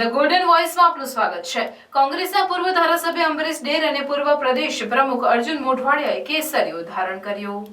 The golden વોઇસમાં આપનું સ્વાગત છે. કોંગ્રેસના પૂર્વ ધારાસભ્ય અમરીશ ડેર અને પૂર્વ પ્રદેશ પ્રમુખ અર્જુન મોઢવાડિયાએ કેસરીઓ ધારણ કર્યું.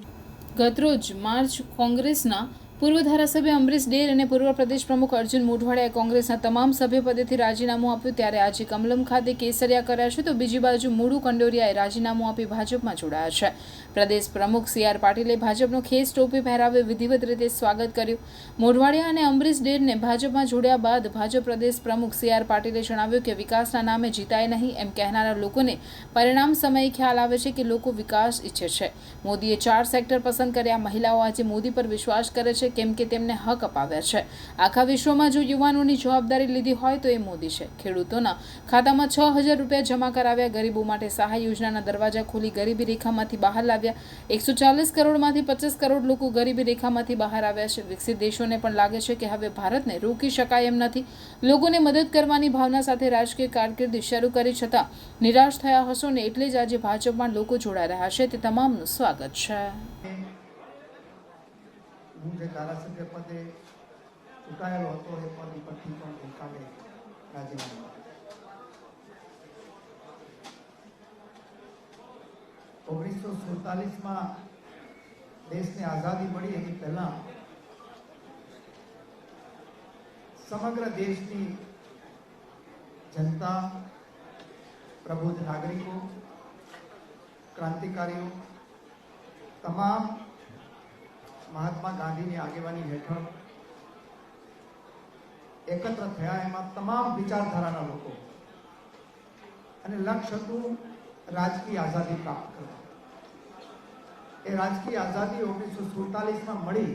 ગતરોજ માર્ચ કોંગ્રેસના પૂર્વ ધારાસભ્ય અમરીશ ડેર અને પૂર્વ પ્રદેશ પ્રમુખ અર્જુન મોઢવાડિયાએ કોંગ્રેસના તમામ સભ્યપદેથી રાજીનામું આપ્યું ત્યારે આજે કમલમ ખાતે કેસરિયા કર્યા છે તો બીજી બાજુ મૂળુ કંડોરિયાએ રાજીનામું આપી ભાજપમાં જોડાયા છે. પ્રદેશ પ્રમુખ સી આર પાટીલે ભાજપનો ખેસ ટોપી પહેરાવી વિધિવત રીતે સ્વાગત કર્યું. મોઢવાડિયા અને અમરીશ ડેરને ભાજપમાં જોડ્યા બાદ ભાજપ પ્રદેશ પ્રમુખ સી આર પાટીલે જણાવ્યું કે વિકાસના નામે જીતાય નહીં એમ કહેનારા લોકોને પરિણામ સમયે ખ્યાલ આવે છે કે લોકો વિકાસ ઈચ્છે છે. મોદીએ ચાર સેક્ટર પસંદ કર્યા, મહિલાઓ આજે મોદી પર વિશ્વાસ કરે છે કેમ કે તેમને હક અપાવ્યા છે. આખા વિશ્વમાં જો યુવાનોની જવાબદારી લીધી હોય તો એ મોદી છે. ખેડૂતોના ખાતામાં છ હજાર રૂપિયા જમા કરાવ્યા. ગરીબો માટે સહાય યોજનાના દરવાજા ખોલી ગરીબી રેખામાંથી બહાર લાવ્યા. એકસો ચાલીસ કરોડમાંથી પચાસ કરોડ લોકો ગરીબી રેખામાંથી બહાર આવ્યા છે. વિકસિત દેશોને પણ લાગે છે કે હવે ભારતને રોકી શકાય એમ નથી. લોકોને મદદ કરવાની ભાવના સાથે રાજકીય કારકિર્દી શરૂ કરી છતાં નિરાશ થયા હશો ને એટલે જ આજે ભાજપમાં લોકો જોડાઈ રહ્યા છે. તે તમામનું સ્વાગત છે. હું જે ધારાસભ્ય પદે ચૂંટાયેલો હતો એ પદ ઉપરથી પણ ગઈકાલે રાજીનામું આપ્યું. ઓગણીસો સુડતાલીસમાં દેશને આઝાદી મળી એની પહેલા સમગ્ર દેશની જનતા પ્રબુદ્ધ નાગરિકો ક્રાંતિકારીઓ તમામ મહાત્મા ગાંધીની આગેવાની હેઠળ એકત્ર થયા એમાં તમામ વિચારધારાના લોકો અને લક્ષ્ય હતું રાજકીય આઝાદી પ્રાપ્ત કરવા. એ રાજકીય આઝાદી ઓગણીસો સુડતાલીસમાં મળી.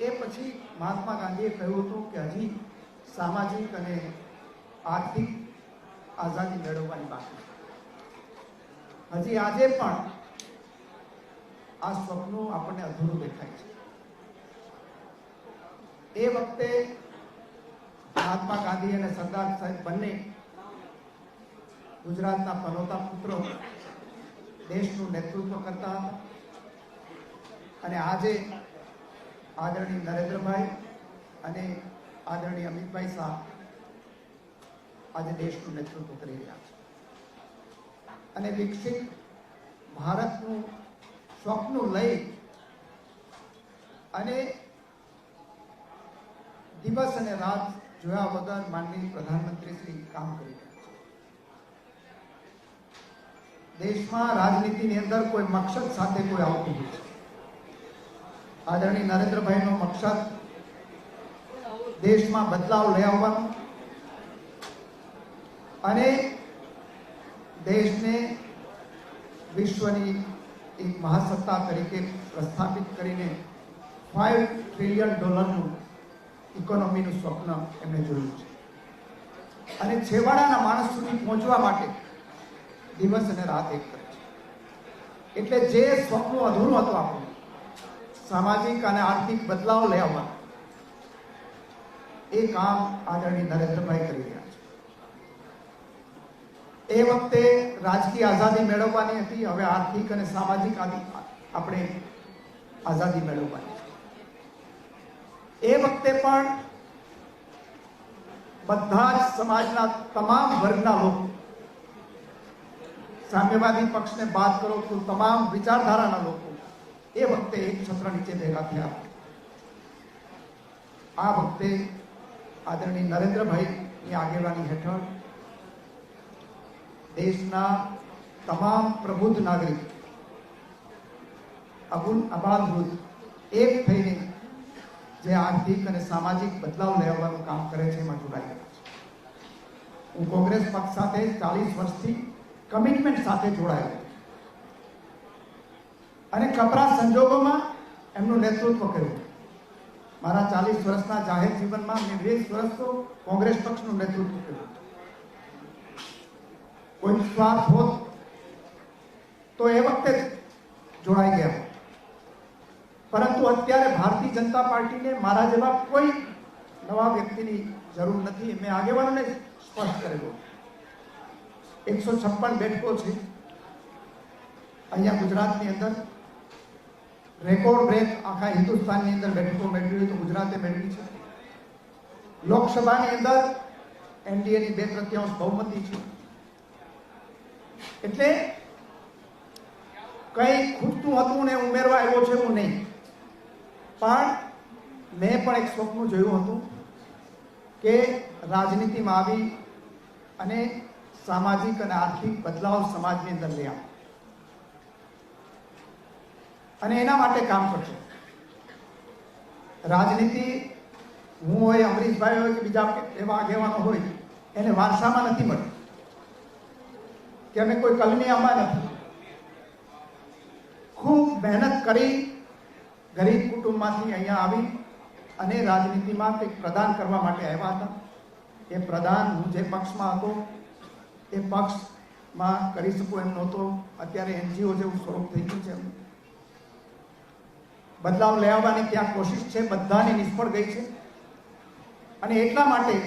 એ પછી મહાત્મા ગાંધીએ કહ્યું હતું કે હજી સામાજિક અને આર્થિક આઝાદી મેળવવાની બાકી હજી આજે પણ આ સ્વપ્ન આપણને અધૂરું દેખાય છે. એ વખતે મહાત્મા ગાંધી અને સરદાર સાહેબ બંને ગુજરાતના પનોતા પુત્રો દેશનું નેતૃત્વ કરતા હતા. અને આજે આદરણીય નરેન્દ્રભાઈ અને આદરણીય અમિતભાઈ શાહ આજે દેશનું નેતૃત્વ કરી રહ્યા છે. અને વિકસિત ભારતનું સ્વપ્ન લઈ અને દિવસ અને રાત જોયા વગર માનનીય પ્રધાનમંત્રી શ્રી કામ કરી રહ્યા છે. દેશમાં રાજનીતિની અંદર કોઈ મકસદ સાથે કોઈ આવતું નથી આદરણીય નરેન્દ્રભાઈનો મકસદ દેશમાં બદલાવ લઈ આવવાનો અને દેશને વિશ્વની એક મહાસત્તા તરીકે પ્રસ્થાપિત કરીને ફાઇવ ટ્રિલિયન ડોલરનું ઇકોનોમીનું સ્વપ્ન એમણે જોયું છે. અને છેવાડાના માણસ સુધી પહોંચવા માટે દિવસ અને રાત એક કરે છે. એટલે જે સ્વપ્ન અધૂરું હતું આપણું, સામાજિક અને આર્થિક બદલાવ લઈ એ કામ આદરણીય નરેન્દ્રભાઈ કરી રહ્યા એ વખતે રાજકીય આઝાદી મેળવવાની હતી. હવે આર્થિક અને સામાજિક આપણે આઝાદી મેળવવાની એ વખતે પણ બધા જ સમાજના તમામ વર્ગના લોકો સામ્યવાદી પક્ષને બાદ કરો તો તમામ વિચારધારાના લોકો એ વખતે એક છત્ર નીચે ભેગા થયા. આ વખતે આદરણીય નરેન્દ્રભાઈની આગેવાની હેઠળ દેશના તમામ પ્રબુદ્ધ નાગરિક, અબુલ અબાલવૃદ્ધ એક થઈને જે આર્થિક અને સામાજિક બદલાવ લેવાનું કામ કરે છે એમાં જોડાઈ ગયા છે. હું કોંગ્રેસ પક્ષ સાથે ચાલીસ વર્ષથી કમિટમેન્ટ સાથે જોડાયેલો અને કપરા સંજોગોમાં એમનું નેતૃત્વ કર્યું મારા ચાલીસ વર્ષના જાહેર જીવનમાં મેં વીસ વર્ષ કોંગ્રેસ પક્ષનું નેતૃત્વ કર્યું કોઈ સ્વાર્થ હોત તો એ વખતે જ જોડાઈ ગયા. પરંતુ અત્યારે ભારતીય જનતા પાર્ટીને મારા જેવા કોઈ નવા વ્યક્તિની જરૂર નથી. મેં આગેવાનોને સ્પષ્ટ કરેલો. એકસો છપ્પન બેઠકો છે. અહીંયા ગુજરાતની અંદર રેકોર્ડ બ્રેક આખા હિન્દુસ્તાનની અંદર બેઠકો મેળવી તો ગુજરાતે મેળવી છે. લોકસભાની અંદર એનડીએની બે તૃતીયાંશ બહુમતી છે. એટલે કંઈ ખૂટતું હતું ને ઉમેરવા આવ્યો છે એવું નહીં. પણ મેં પણ એક સ્વપ્ન જોયું હતું કે રાજનીતિમાં આવી અને સામાજિક અને આર્થિક બદલાવ સમાજની અંદર લઈ આવે. અને એના માટે કામ કરશે રાજનીતિ હું હોય, અમરીશભાઈ હોય કે બીજા એવા આગેવાનો હોય, એને વારસામાં નથી મળતી. કે અમે કોઈ કલમી આમાં નથી. ખૂબ મહેનત કરી ગરીબ કુટુંબમાંથી અહીંયા આવી અને રાજનીતિમાં કંઈક પ્રદાન કરવા માટે આવ્યા હતા. એ પ્રદાન હું જે પક્ષમાં હતો, એ પક્ષમાં કરી શકું એમ નહોતો. અત્યારે એનજીઓ જેવું સ્વરૂપ થઈ ગયું છે. બદલાવ લઈ આવવાની ત્યાં કોશિશ છે, બધાની નિષ્ફળ ગઈ છે. અને એટલા માટે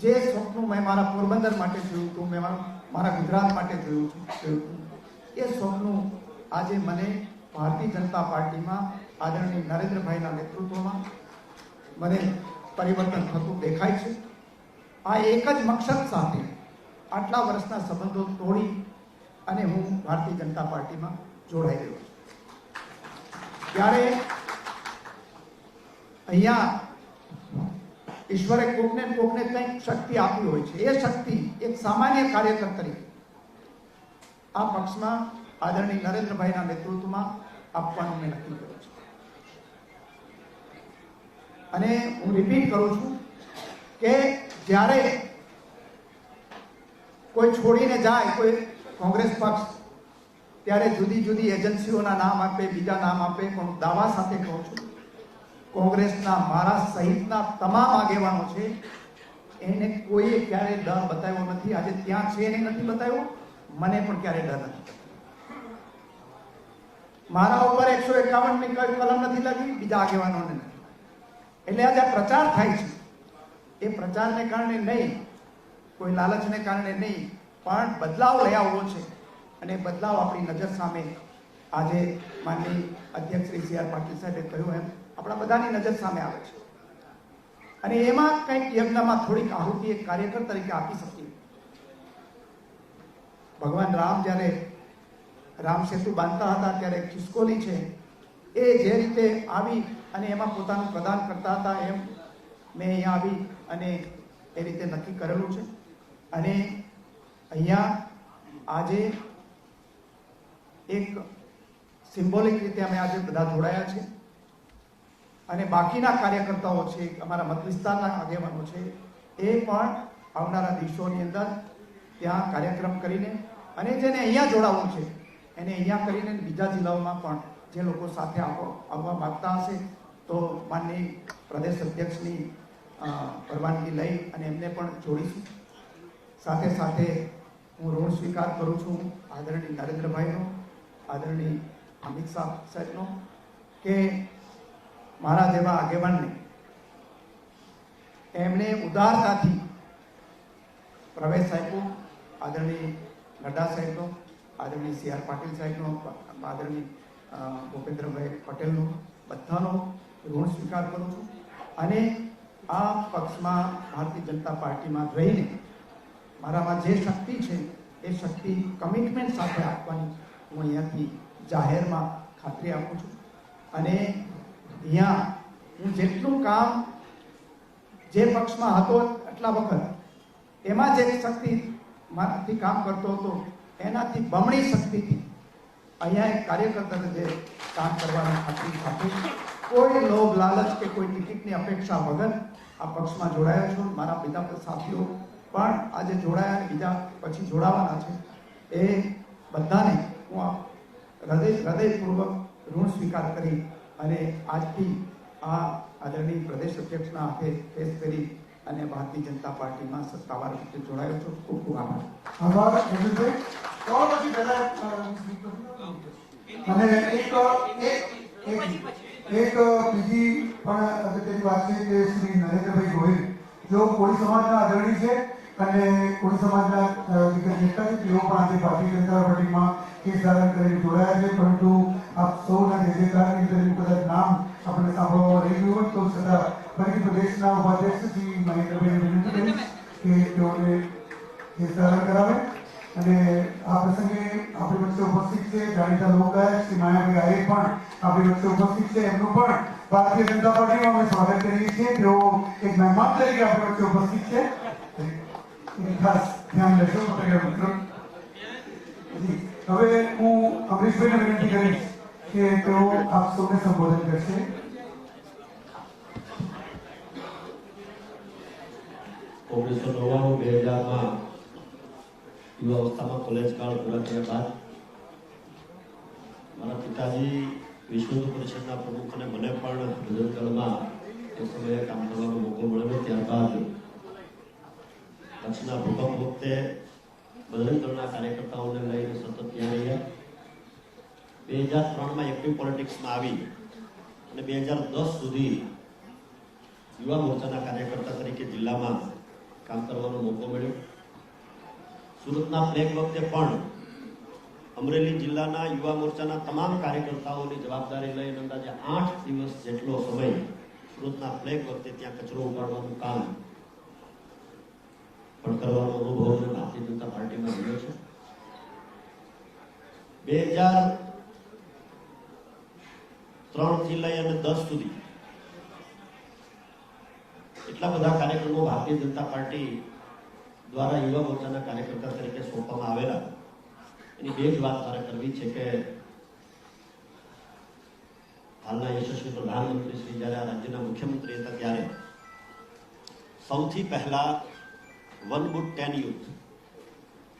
જે સ્વપ્નું મેં મારા પોરબંદર માટે જોયું હતું, મેં મારા મારા ગુજરાત માટે થયું થયું એ સ્વપ્નું આજે મને ભારતીય જનતા પાર્ટીમાં આદરણીય નરેન્દ્રભાઈના નેતૃત્વમાં મને પરિવર્તન થતું દેખાય છે. આ એક જ મકસદ સાથે આટલા વર્ષના સંબંધો તોડી અને હું ભારતીય જનતા પાર્ટીમાં જોડાઈ ગયો છું. ત્યારે અહીંયા ઈશ્વરે કોકને કોકને કંઈક શક્તિ આપી હોય છે. એ શક્તિ એક સામાન્ય કાર્યકર તરીકે આ પક્ષમાં આદરણીય નરેન્દ્રભાઈના નેતૃત્વમાં આપવાનું મેં નક્કી કર્યું છે. અને હું રિપીટ કરું છું કે જ્યારે કોઈ છોડીને જાય, કોઈ કોંગ્રેસ પક્ષ, ત્યારે જુદી જુદી એજન્સીઓના નામ આપે, બીજા નામ આપે, પણ દાવા સાથે કહું છું કોંગ્રેસના મારા સહિતના તમામ આગેવાનો છે, એને કોઈએ ક્યારેય ડર બતાવ્યો નથી. આજે ત્યાં છે એને નથી બતાવ્યો, મને પણ ક્યારે ડર નથી. મારા ઉપર એકસો એકાવનની કઈ કલમ નથી લાગી, બીજા આગેવાનોને નથી. એટલે આજે પ્રચાર થાય છે. એ પ્રચારને કારણે નહીં, કોઈ લાલચને કારણે નહીં, પણ બદલાવ લઈ આવવો છે. અને બદલાવ આપણી નજર સામે. આજે માનની અધ્યક્ષ શ્રી સી આર પાટીલ સાહેબે કહ્યું એમ આપણા બધાની નજર સામે આવે છે. અને એમાં કંઈક યજ્ઞમાં થોડીક આહુતિ એક કાર્યકર તરીકે આપી શકીએ. ભગવાન રામ જ્યારે રામ સેતુ બાંધતા હતા, ત્યારે ખિસકોલી છે, એ જે રીતે આવી અને એમાં પોતાનું પ્રદાન કરતા હતા, એમ મેં અહીંયા આવી અને એ રીતે નક્કી કરેલું છે. અને અહીંયા આજે એક સિમ્બોલિક રીતે અમે આજે બધા જોડાયા છે. અને બાકીના કાર્યકર્તાઓ છે, અમારા મત વિસ્તારના આગેવાનો છે, એ પણ આવનારા દિવસોની અંદર ત્યાં કાર્યક્રમ કરીને અને જેને અહીંયા જોડાવવું છે, એને અહીંયા કરીને બીજા જિલ્લાઓમાં પણ જે લોકો સાથે આવો, આવવા માગતા હશે, તો માનની પ્રદેશ અધ્યક્ષની પરવાનગી લઈ અને એમને પણ જોડીશું. સાથે સાથે હું ઋણ સ્વીકાર કરું છું આદરણીય નરેન્દ્રભાઈનો, આદરણીય અમિત શાહ સાહેબનો, કે મારા જેવા આગેવાનને. એમણે ઉદારતાથી પ્રવેશ આપ્યો. આદરણીય નડ્ડા સાહેબનો, આદરણીય સી આર પાટીલ સાહેબનો, આદરણીય ભૂપેન્દ્રભાઈ પટેલનો, બધાનો ઋણ સ્વીકાર કરું છું. અને આ પક્ષમાં ભારતીય જનતા પાર્ટીમાં રહીને મારામાં જે શક્તિ છે, એ શક્તિ કમિટમેન્ટ સાથે આપવાની હું અહીંયાથી જાહેરમાં ખાતરી આપું છું. અને અહીંયા હું જેટલું કામ જે પક્ષમાં હતો એટલા વખત એમાં જે શક્તિ મારાથી કામ કરતો હતો, એનાથી બમણી શક્તિથી અહીંયા એક કાર્યકર તરીકે કામ કરવાની ખાતરી આપી કોઈ લોભ, લાલચ કે કોઈ ટિકિટની અપેક્ષા વગર આ પક્ષમાં જોડાયા છું. મારા બીજા સાથીઓ પણ આજે જોડાયા બીજા પછી જોડાવાના છે. એ બધાને હું હૃદય હૃદયપૂર્વક ઋણ સ્વીકાર કરી અને આજથી આ આદરણીય પ્રદેશ અધ્યક્ષના હાથે ફેસ કરી અને ભારતીય જનતા પાર્ટીમાં સત્તાવાર રીતે જોડાયો છું. ખૂબ ખૂબ આભાર. અને એક એક બીજી પણ અગત્યની વાત છે કે શ્રી નરેન્દ્રભાઈ ગોહિલ, જેઓ કોળી સમાજના અગ્રણી છે અને કોળી સમાજના નેતા છે તેઓ પણ આજે ભારતીય જનતા પાર્ટીમાં કેસ ધારણ કરીને જોડાયા છે. પરંતુ આપ સૌના જે જે કારણની અંદર એનું કદાચ નામ આપણે સાંભળવા રહી ગયું હોય તો સદા ફરી પ્રદેશના ઉપાધ્યક્ષ શ્રી મહેન્દ્રભાઈને વિનંતી કરીશ કે તેઓને કેસ દાખલ કરાવે અને આ પ્રસંગે આપણી વચ્ચે ઉપસ્થિત છે જાણીતા લોકગાયક શ્રી માયાભાઈ આહિર પણ આપણી વચ્ચે ઉપસ્થિત છે એમનું પણ ભારતીય જનતા પાર્ટીમાં અમે સ્વાગત કરીએ છીએ તેઓ એક મહેમાન તરીકે આપણી વચ્ચે ઉપસ્થિત છે એ ખાસ ધ્યાન લેશો પત્રકાર મિત્રો. હવે હું અમરીશભાઈને વિનંતી કરીશ કે તેઓ આપ સૌને સંબોધન કરશે ઓગણીસો નવ્વાણું, બે હજારમાં યુવા અવસ્થામાં કોલેજ કાળ પૂરા થયા બાદ મારા પિતાજી વિશ્વ પરિષદના પ્રમુખ અને મને પણ ભજન દળમાં એ સમયે કામ કરવાનો મોકો મળ્યો ત્યારબાદ કચ્છના ભૂકંપ વખતે બજરંગ દળના કાર્યકર્તાઓને લઈને સતત ત્યાં રહ્યા. બે હજાર ત્રણમાં એક્ટિવ પોલિટિક્સમાં આવી અને બે હજાર દસ સુધી યુવા મોરચાના કાર્યકર્તા તરીકે જિલ્લામાં કામ કરવાનો મોકો મળ્યો. સુરતના પ્લેગ વખતે પણ અમરેલી જિલ્લાના યુવા મોરચાના તમામ કાર્યકર્તાઓની જવાબદારી લઈને અંદાજે આઠ દિવસ જેટલો સમય સુરતના પ્લેગ વખતે ત્યાં કચરો ઉપાડવાનું કામ પણ કરવાનો અનુભવ ભારતીય જનતા પાર્ટીમાં મળ્યો છે. બે હજાર ત્રણથી લઈ અને દસ સુધી એટલા બધા કાર્યક્રમો ભારતીય જનતા પાર્ટી દ્વારા યુવા મોરચાના કાર્યકર્તા તરીકે સોંપવામાં આવેલા. એની બે જ વાત મારે કરવી છે કે હાલના યશસ્વી પ્રધાનમંત્રી શ્રી, જ્યારે આ રાજ્યના મુખ્યમંત્રી હતા ત્યારે સૌથી પહેલા વન ગુડ ટેન યુથ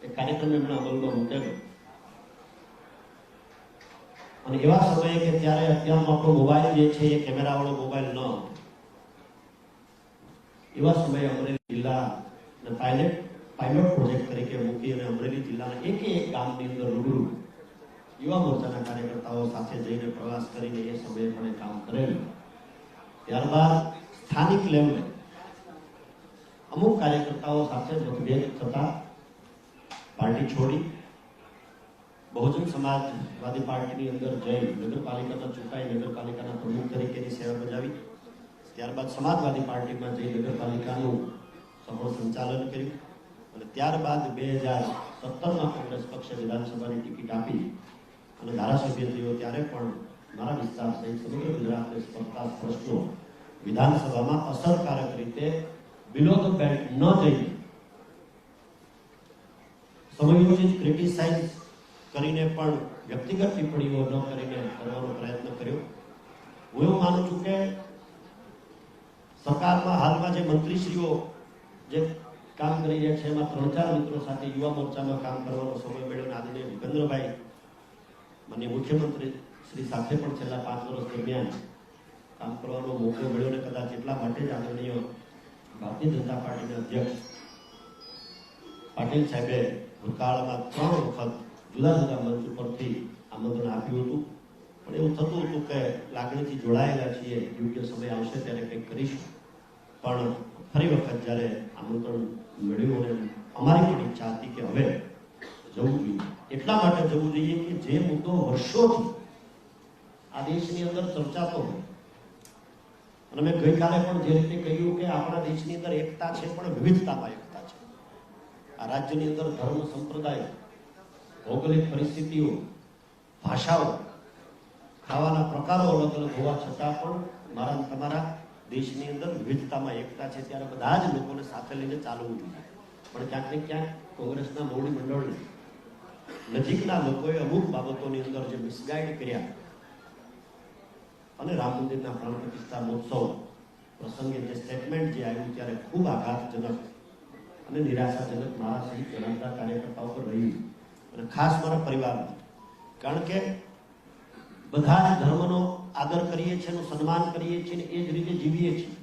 એ કાર્યક્રમ એમણે અમલમાં મૂકેલો. અને એવા સમયે કે ત્યારે અત્યારનો આપણો મોબાઈલ જે છે એ કેમેરાવાળો મોબાઈલ ન હતો એવા સમયે અમરેલી જિલ્લા પાયલટ પાયલોટ પ્રોજેક્ટ તરીકે મૂકી અને અમરેલી જિલ્લાના એક એક ગામની અંદર રૂબરૂ યુવા મોરચાના કાર્યકર્તાઓ સાથે જઈને પ્રવાસ કરીને એ સમયે પણ કામ કરેલું. ત્યારબાદ સ્થાનિક લેવલે અમુક કાર્યકર્તાઓ સાથે મતભેદ થતા પાર્ટી છોડી બહુજન સમાજવાદી પાર્ટીની અંદર જઈ નગરપાલિકાના ચૂંટાઈ નગરપાલિકાના પ્રમુખ તરીકેની સેવા બજાવી ત્યારબાદ સમાજવાદી પાર્ટીમાં જઈ નગરપાલિકાનું સફળ સંચાલન કર્યું અને ત્યારબાદ બે હજાર સત્તરમાં કોંગ્રેસ પક્ષે વિધાનસભાની ટિકિટ આપી અને ધારાસભ્ય ત્યારે પણ મારા વિસ્તાર સહિત સમગ્ર ગુજરાતને સ્પર્ધા પ્રશ્નો વિધાનસભામાં અસરકારક રીતે બિલો ધ બેલ્ટ ન જઈ સમયોજિત ક્રિટિસાઇઝ કરીને પણ વ્યક્તિગત ટિપ્પણીઓ ન કરીને કરવાનો પ્રયત્ન કર્યો. હું એવું માનું છું કે સરકારમાં હાલમાં જે મંત્રીશ્રીઓ જે કામ કરી રહ્યા છે, એમાં ત્રણ ચાર મિત્રો સાથે યુવા મોરચામાં કામ કરવાનો સમય મળ્યો આદરણીય ભૂપેન્દ્રભાઈ અને મુખ્યમંત્રી શ્રી સાથે પણ છેલ્લા પાંચ વર્ષ દરમિયાન કામ કરવાનો મોકો મળ્યો ને કદાચ એટલા માટે જ આદરણીય ભારતીય જનતા પાર્ટીના અધ્યક્ષ પાટીલ સાહેબે ભૂતકાળમાં ત્રણ વખત જુદા જુદા મંચ ઉપરથી આમંત્રણ આપ્યું હતું. પણ એવું થતું હતું કે લાગણીથી જોડાયેલા છીએ, યોગ્ય સમય આવશે ત્યારે કંઈક કરીશું. પણ ફરી વખત જ્યારે આમંત્રણ મળ્યું અને અમારી પણ ઈચ્છા હતી કે હવે જવું જોઈએ. એટલા માટે જવું જોઈએ કે જે મુદ્દો વર્ષોથી આ દેશની અંદર ચર્ચાતો હોય. અને મેં ગઈકાલે પણ જે રીતે કહ્યું કે આપણા દેશની અંદર એકતા છે, પણ વિવિધતામાં એકતા છે. આ રાજ્યની અંદર ધર્મ, સંપ્રદાય, ભૌગોલિક પરિસ્થિતિઓ, ભાષાઓ ખાવાના પ્રકારો અલગ અલગ હોવા છતાં પણ મારા તમારા દેશની અંદર વિવિધતામાં એકતા છે ત્યારે બધા જ લોકોને સાથે લઈને ચાલવું જોઈએ. પણ ક્યાંક ને ક્યાંક કોંગ્રેસના મોવડી મંડળને નજીકના લોકોએ અમુક બાબતોની અંદર જે મિસગાઈડ કર્યા અને રામ મંદિરના પ્રાણ પ્રતિષ્ઠા મહોત્સવ પ્રસંગે જે સ્ટેટમેન્ટ જે આવ્યું ત્યારે ખૂબ આઘાતજનક અને નિરાશાજનક મારા સહિત જણાવતા કાર્યકર્તાઓ પર રહ્યું અને ખાસ મારા પરિવારમાં, કારણ કે બધા જ ધર્મનો આદર કરીએ છીએ એનું સન્માન કરીએ છીએ એ જ રીતે જીવીએ છીએ.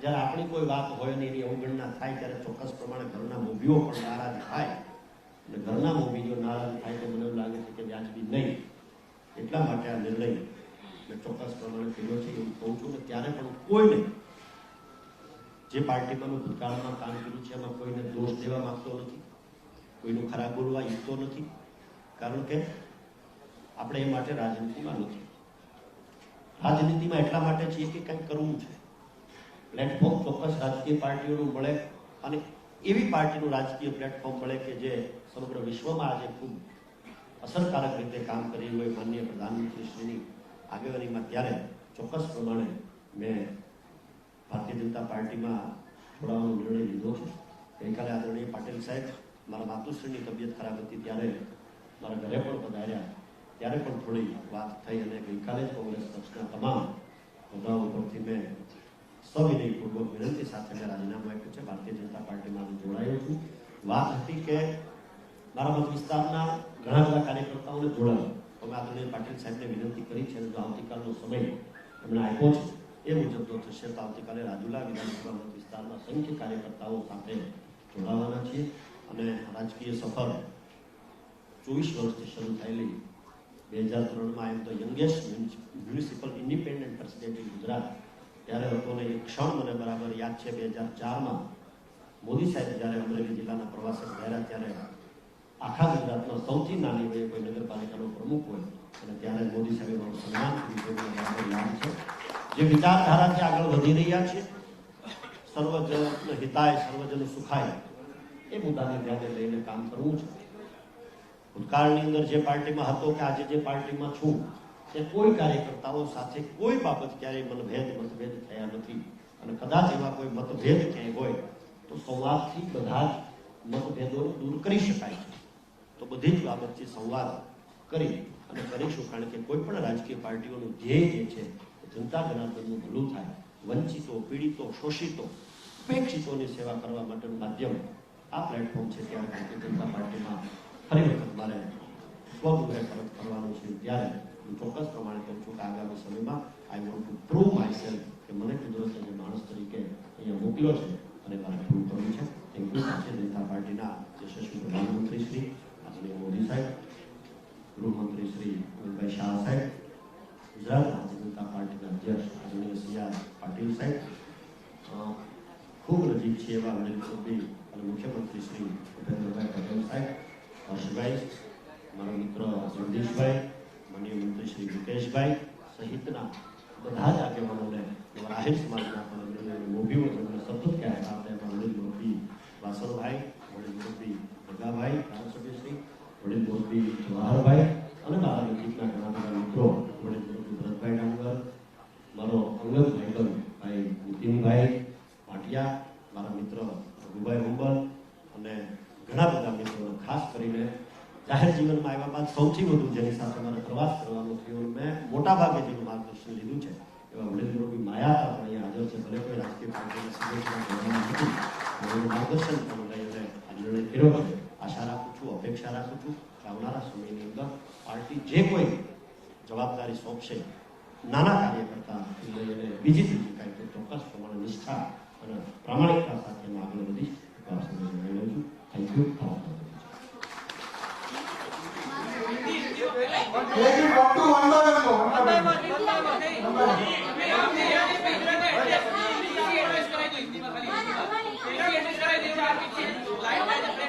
જ્યારે આપણી કોઈ વાત હોય ને એની અવગણના થાય ત્યારે ચોક્કસ પ્રમાણે ઘરના મૂવીઓ પણ નારાજ થાય. અને ઘરના મૂવી જો નારાજ થાય તો મને લાગે છે કે વ્યાજબી નહીં. એટલા માટે આ નિર્ણય મેં ચોક્કસ પ્રમાણે કર્યો છે એવું કહું છું કે ત્યારે પણ કોઈને જે પાર્ટીમાં મેં ભૂતકાળમાં કામ કર્યું છે એમાં કોઈને દોષ દેવા માગતો નથી. કોઈનું ખરાબ બોલવા ઈચ્છતો નથી. કારણ કે આપણે એ માટે રાજનીતિમાં નથી. રાજનીતિમાં એટલા માટે છીએ કે કંઈક કરવું છે પ્લેટફોર્મ ચોક્કસ રાજકીય પાર્ટીઓનું મળે અને એવી પાર્ટીનું રાજકીય પ્લેટફોર્મ મળે કે જે સમગ્ર વિશ્વમાં આજે ખૂબ અસરકારક રીતે કામ કરી હોય માનનીય પ્રધાનમંત્રી શ્રીની આગેવાનીમાં ત્યારે ચોક્કસ પ્રમાણે મેં ભારતીય જનતા પાર્ટીમાં જોડાવાનો નિર્ણય લીધો છે. ગઈકાલે આદરણીય પાટીલ સાહેબ, મારા માતુશ્રીની તબિયત ખરાબ હતી ત્યારે મારા ઘરે પણ પધાર્યા. ત્યારે પણ થોડી વાત થઈ અને ગઈકાલે જ કોંગ્રેસ પક્ષના તમામ હોદ્દાઓ પરથી મેં સવિનયપૂર્વક વિનંતી સાથે મેં રાજીનામું આપ્યું છે. ભારતીય જનતા પાર્ટીમાં હું જોડાયો છું. વાત હતી કે મારા મત વિસ્તારના ઘણા બધા કાર્યકર્તાઓને જોડાયો અમે આદરણીય પાટીલ સાહેબને વિનંતી કરી છે જો આવતીકાલનો સમય એમણે આપ્યો છે, એ મુજબ જો થશે તો આવતીકાલે રાજુલા વિધાનસભા વિસ્તારના સંખ્ય કાર્યકર્તાઓ સાથે જોડાવાના છીએ. અને રાજકીય સફર ચોવીસ વર્ષથી શરૂ થયેલી બે હજાર ત્રણમાં એમ તો youngest municipal independent president in Gujarat. ત્યારે હતો ને એ ક્ષણ મને બરાબર યાદ છે બે હજાર ચારમાં મોદી સાહેબ જ્યારે અમરેલી જિલ્લાના પ્રવાસે ગયા ત્યારે આખા ગુજરાતનો સૌથી નાની વયે કોઈ નગરપાલિકાનો પ્રમુખ હોય. અને ત્યારે મોદી સાહેબે મારું સન્માન કર્યું યાદ છે. જે વિચારધારાથી આગળ વધી રહ્યા છે, સર્વજન હિતાય, સર્વજન સુખાય, એ મુદ્દાને ધ્યાને લઈને કામ કરવું છે. ભૂતકાળની અંદર જે પાર્ટીમાં હતો કે આજે જે પાર્ટીમાં છું, તે કોઈ કાર્યકર્તાઓ સાથે કોઈ બાબત ક્યારેય મનભેદ મતભેદ થયા નથી. અને કદાચ એવા કોઈ મતભેદ ક્યાંય હોય, તો સંવાદથી બધા જ મતભેદોને દૂર કરી શકાય છે. તો બધી જ બાબતથી સંવાદ કરી અને કરીશું, કારણ કે કોઈ પણ રાજકીય પાર્ટીઓનું ધ્યેય જે છે જનતા જનાર્દનનું ભલું થાય. વંચિતો, પીડિતો, શોષિતો, ઉપેક્ષિતોની સેવા કરવા માટેનું માધ્યમ આ પ્લેટફોર્મ છે, ત્યારે ભારતીય જનતા પાર્ટીમાં ફરી વખત મારે સ્વગૃહે પરત કરવાનું છે ત્યારે હું ચોક્કસ પ્રમાણે કહું છું કે આગામી સમયમાં I want to prove myself કે મને કુદરતે માણસ તરીકે અહીંયા મોકલ્યો છે અને મારે પ્રૂવ કરવું છે થેન્ક યુ ભારતીય જનતા પાર્ટીના યશસ્વી પ્રધાનમંત્રી શ્રી આદરણીય મોદી સાહેબ ગૃહમંત્રી શ્રી અમિતભાઈ શાહ સાહેબ ગુજરાત ભારતીય જનતા પાર્ટીના અધ્યક્ષ આદરણીય સી પાટીલ સાહેબ ખૂબ નજીક છે એવા અનિલ મોદી અને મુખ્યમંત્રી શ્રી ભૂપેન્દ્રભાઈ પટેલ સાહેબ હર્ષભાઈ, મારા મિત્ર જગદીશભાઈ, માનીય મંત્રી શ્રી મુકેશભાઈ સહિતના બધા જ આગેવાનોને રાહિર સમાજના મોભીઓ જેમણે સતત કહેતા હતા એમાં વડીલ મોરબી વાસણભાઈ, વડીલ મોરબી ભગાભાઈ ધારાસભ્યશ્રી વડીલ મોરબી જવાહરભાઈ અને મારા નજીકના ઘણા બધા મિત્રો વડીલ મોરબી ભરતભાઈ ડાંગર મારો અંગત ભાઈબંધ ભાઈ નીતિનભાઈ પાટિયા મારા મિત્ર રઘુભાઈ હુંબલ અને ઘણા બધા મિત્રો ખાસ કરીને જાહેર જીવનમાં આવ્યા બાદ સૌથી વધુ જેની સાથે મારે પ્રવાસ કરવાનો થયો અને મેં મોટા ભાગે જેનું માર્ગદર્શન લીધું છે એવા વડીલ મુરબી માયા પણ અહીંયા હાજર છે ભલે કોઈ રાજકીય પાર્ટીના સદસ્યના કહેવામાં નથી પણ એનું માર્ગદર્શન પણ લઈ અને આ નિર્ણય કર્યો છે આશા રાખું છું અપેક્ષા રાખું છું કે આવનારા જે કોઈ જવાબદારી સોંપશે નાના કાર્યકર્તા લઈ બીજી ત્રીજી તો ચોક્કસ પ્રમાણે નિષ્ઠા અને પ્રામાણિકતા સાથે આગળ વધી તો આપ સૌને જણાવી લઉં છું થેન્ક યુ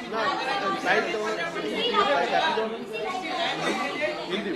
એક ડોક્ટર વંદાવેલો હિન્દી